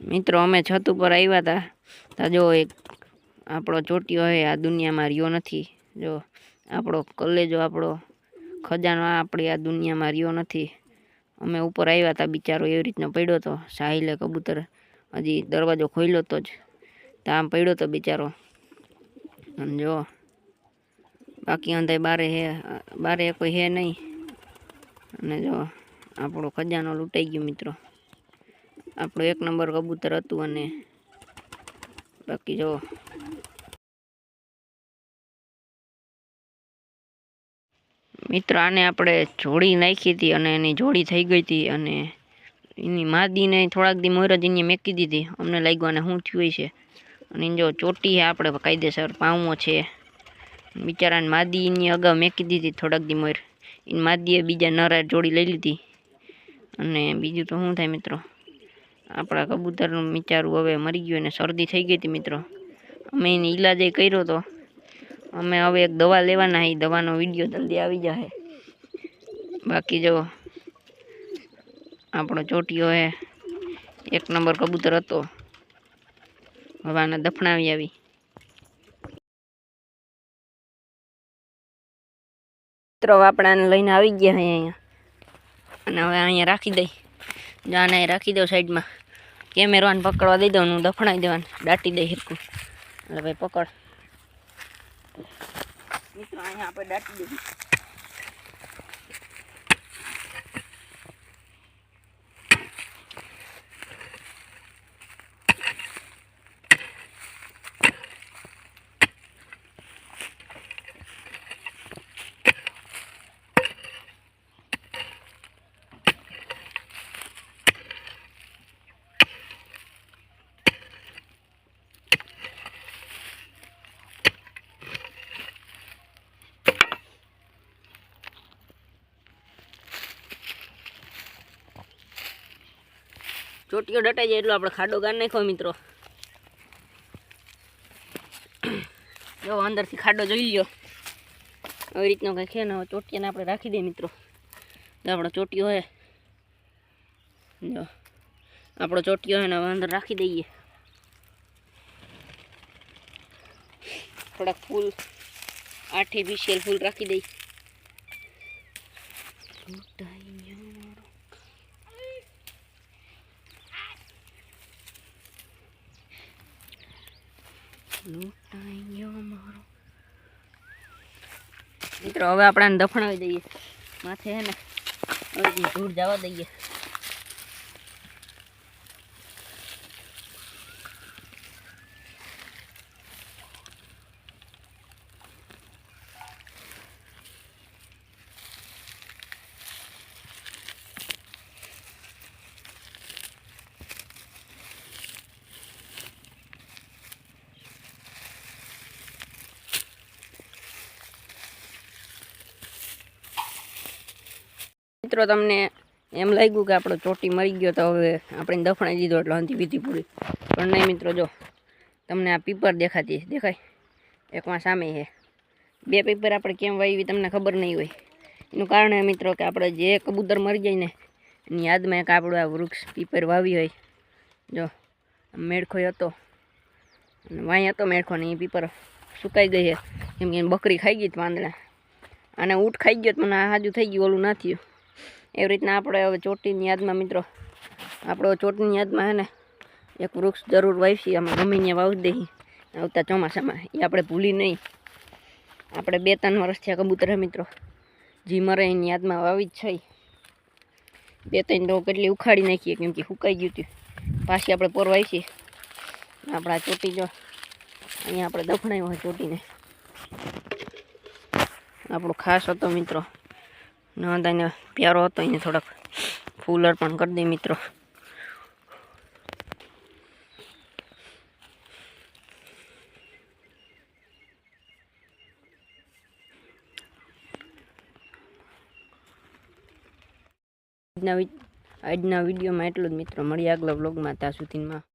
મિત્રો, અમે છત ઉપર આવ્યા હતા ત્યાં જો એક આપણો ચોટીયો હે, આ દુનિયામાં રહ્યો નથી. જો આપણો કલેજો, આપણો ખજાનો, આપણી આ દુનિયામાં રહ્યો નથી. અમે ઉપર આવ્યા હતા બિચારો એવી રીતનો પડ્યો હતો સાહિલે કબૂતર હજી દરવાજો ખોલ્યો તો જ. ત્યાં પડ્યો તો બિચારો. અને જો, બાકી અંધાય બારે હે, બારે કોઈ હે નહીં. અને જો આપણો ખજાનો લૂંટાઈ ગયો, મિત્રો. આપણું એક નંબર કબૂતર હતું અને બાકી જો. મિત્ર, આને આપણે જોડી નાખી હતી અને એની જોડી થઈ ગઈ હતી અને એની માદીને થોડાક દી મોર જ એને મેકી દીધી. અમને લાગ્યું અને શું થયું છે અને જો ચોટી છે, આપણે કાયદેસર પાઉમો છે. બિચારાને માદી એની અગાઉ મેકી દીધી થોડાક દી મોર એની માદીએ બીજા નરા જોડી લઈ લીધી. અને બીજું તો શું થાય મિત્રો? આપણા કબૂતરનું બિચારું હવે મરી ગયું અને શરદી થઈ ગઈ હતી મિત્રો. અમે એને ઈલાજ કર્યો હતો અમે હવે એક દવા લેવાના એ દવાનો વીડિયો જલ્દી આવી જશે બાકી જો આપણો ચોટીયો હે, એક નંબર કબૂતર હતો. હવે આને દફનાવી આવી. મિત્રો આપણાને લઈને આવી ગયા અહીંયા. અને હવે અહીંયા રાખી દઈ. જાને રાખી દઉં સાઈડમાં. કેમેરાને પકડવા દઈ દઉં હું દફણાઈ દેવાનું. દાટી દઈ હિરકું. એટલે ભાઈ, પકડ. મિત્રો, અહીંયા આપણે દાટી દઈએ ચોટીઓ ડટાઈ જાય એટલો આપણે ખાડો ગાળ નાખ્યો મિત્રો. જો અંદરથી ખાડો જોઈ લ્યો આવી રીતનો કંઈક છે ને ચોટિયાને આપણે રાખી દઈએ મિત્રો. આપણો ચોટીયો હે જો, આપણો ચોટીયો હે ને, હવે અંદર રાખી દઈએ. થોડાક ફૂલ, આર્ટિફિશિયલ ફૂલ રાખી દઈ મિત્રો હવે આપણે દફણાવી દઈએ. માથે હે ને દૂર જવા દઈએ. મિત્રો, તમને એમ લાગ્યું કે આપણો ચોટી મરી ગયો તો હવે આપણે દફણાઈ દીધો એટલે અંતિ વિધિ પૂરી. પણ નહીં મિત્રો, જો, તમને આ પીપર દેખાતી દેખાય? એકમાં સામે છે. બે પીપર આપણે કેમ વાવી તમને ખબર નહીં હોય. એનું કારણ એ મિત્રો કે આપણે જે કબૂતર મરી જાય ને, એની યાદમાં એક આપણું આ વૃક્ષ પીપર વાવી હોય. જો મેળખો હતો. અને વાંય હતો મેળખો ને એ પીપર સુકાઈ ગઈ છે. કેમ કે બકરી ખાઈ ગઈ વાંદડા અને ઊંટ ખાઈ ગયો તો મને હાજુ થઈ ગયું, ઓલું ના થયું. એવી રીતના આપણે હવે ચોટીની યાદમાં મિત્રો, આપણો ચોટીની યાદમાં હે ને, એક વૃક્ષ જરૂર વાવીશી અમે ગમીને વાવી દઈએ આવતા ચોમાસામાં, એ આપણે ભૂલી નહીં. આપણે બે ત્રણ વર્ષ થયા કબૂતર મિત્રો. જી મરે એની યાદમાં વાવી જ છે. બે ત્રણ તો કેટલી ઉખાડી નાખીએ, કેમ કે સુકાઈ ગયું હતું. પાછી આપણે પોરવાઈ છીએ આપણા ચોટી જો, અહીંયા આપણે દફણાયો હોય ચોટીને. આપણો ખાસ હતો મિત્રો. નોંધાઈને પ્યારો હતો, એને થોડાક ફૂલ અર્પણ કરી દે મિત્રો. આજના વિડીયોમાં એટલું જ મિત્રો. મળીએ આગલા બ્લોગમાં ત્યાં સુધીમાં.